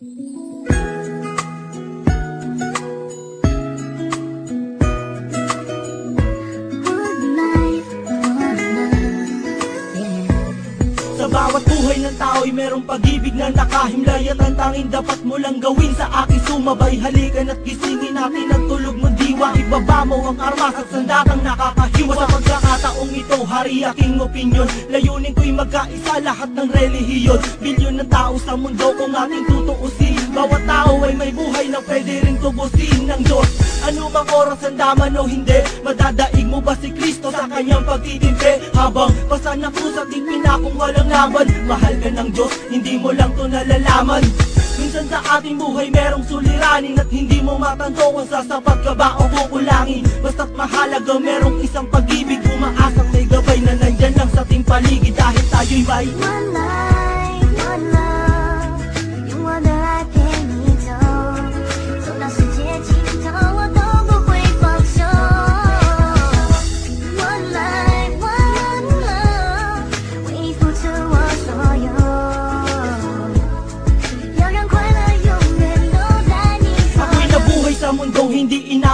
Sa bawat buhay ng tao'y merong pag-ibig na nakahimlay At ang tanging dapat mo lang gawin sa aking sumabay. Halikan at gisingin natin ang tulog mong diwa. Ibaba mo ang armas at sandakang nakakahiwa Sa pagkakataong ito, hari aking opinyon Layunin ko'y magkaisa lahat ng relihiyon. Bilyon ng tao sa mundo kung ating tutuusin. Bawat tao ay may buhay na pwede rin tubusin ng Diyos. Ano mang oras ang daman o hindi Madadaig mo ba si Kristo sa kanyang pagtitimpi? Habang basa na pusa di pinakong walang laban Mahal ka ng Diyos, hindi mo lang to nalalaman Minsan sa ating buhay merong suliranin At hindi mo matanto kung sasapat ka ba o kukulangin. Basta't mahalaga merong isang pag-ibig Umaasang may gabay na nandyan lang sa ating paligid. Dahil tayo'y may One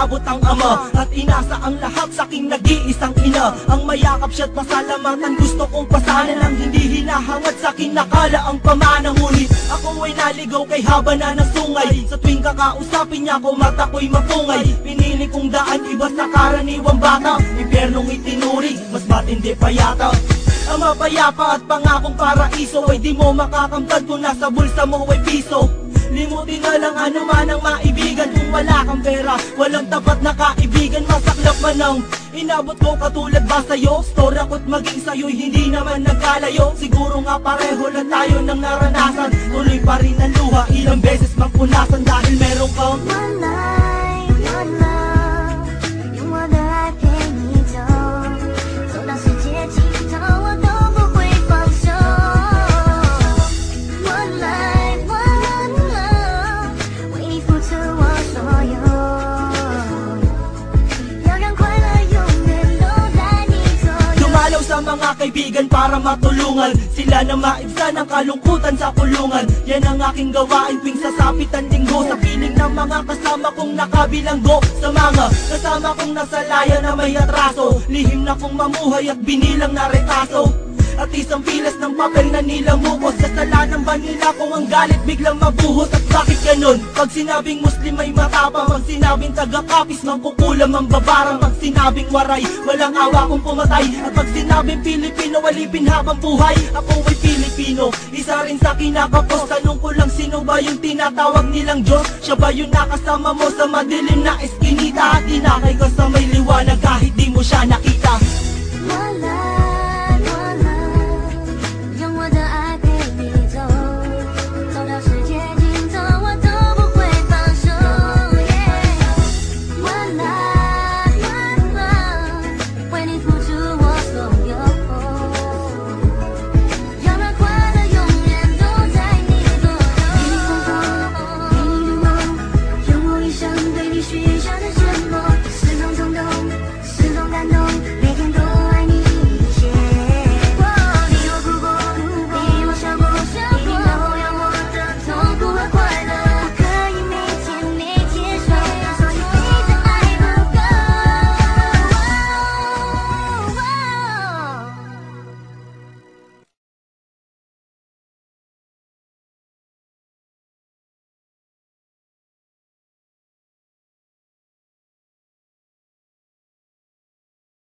inabot ang ama. At inasa ang lahat sa aking nag-iisang ina. Ang mayakap siya't pasalamatan Gusto kong pasanan ang hindi hinahangad. Sa akin Nakala ang pamana Ngunit ako ay naligaw kay haba na ng sungay Sa tuwing kakausapin niya ko mata ko'y mapungay. Pinili kong daan iba sa karaniwang bata. Impyernong itinuri mas matindi pa yata. Ang mapayapa at pangakong paraiso Ay di mo makakamtad kung nasa bulsa mo ay piso Limutin na lang ano man ang maibigan. Kung wala kang pera, walang tapat na kaibigan. Masaklap man ang inabot ko katulad ba sa'yo? Story ako't maging sa'yo'y hindi naman nagkalayo. Siguro nga pareho lang tayo ng naranasan. Tuloy pa rin ang luha, ilang beses mang Dahil meron kang One mga kaibigan para matulungan. Sila na maibsan ang kalungkutan sa kulungan. Yan ang aking gawain tuwing sasapit ang linggo. Sa piling ng mga kasama kong nakabilanggo. Sa mga kasama kong nasa laya na may atraso. Lihim na kong mamuhay at binilang na retaso at isang pilas ng papel na nilamukos Kasalanan ba nila kung ang galit biglang mabuhos At bakit ganun? Pag sinabing Muslim ay matapang Pag sinabing taga-kapis mangkukulam ang babarang Pag sinabing waray, walang awa kung pumatay At pag sinabing Pilipino, walipin habang buhay Ako ay Pilipino, isa rin sa kinakapos Tanong ko lang sino ba yung tinatawag nilang Diyos? Siya ba yung nakasama mo sa madilim na eskinita? At inakay ka sa may liwanag kahit di mo siya nakita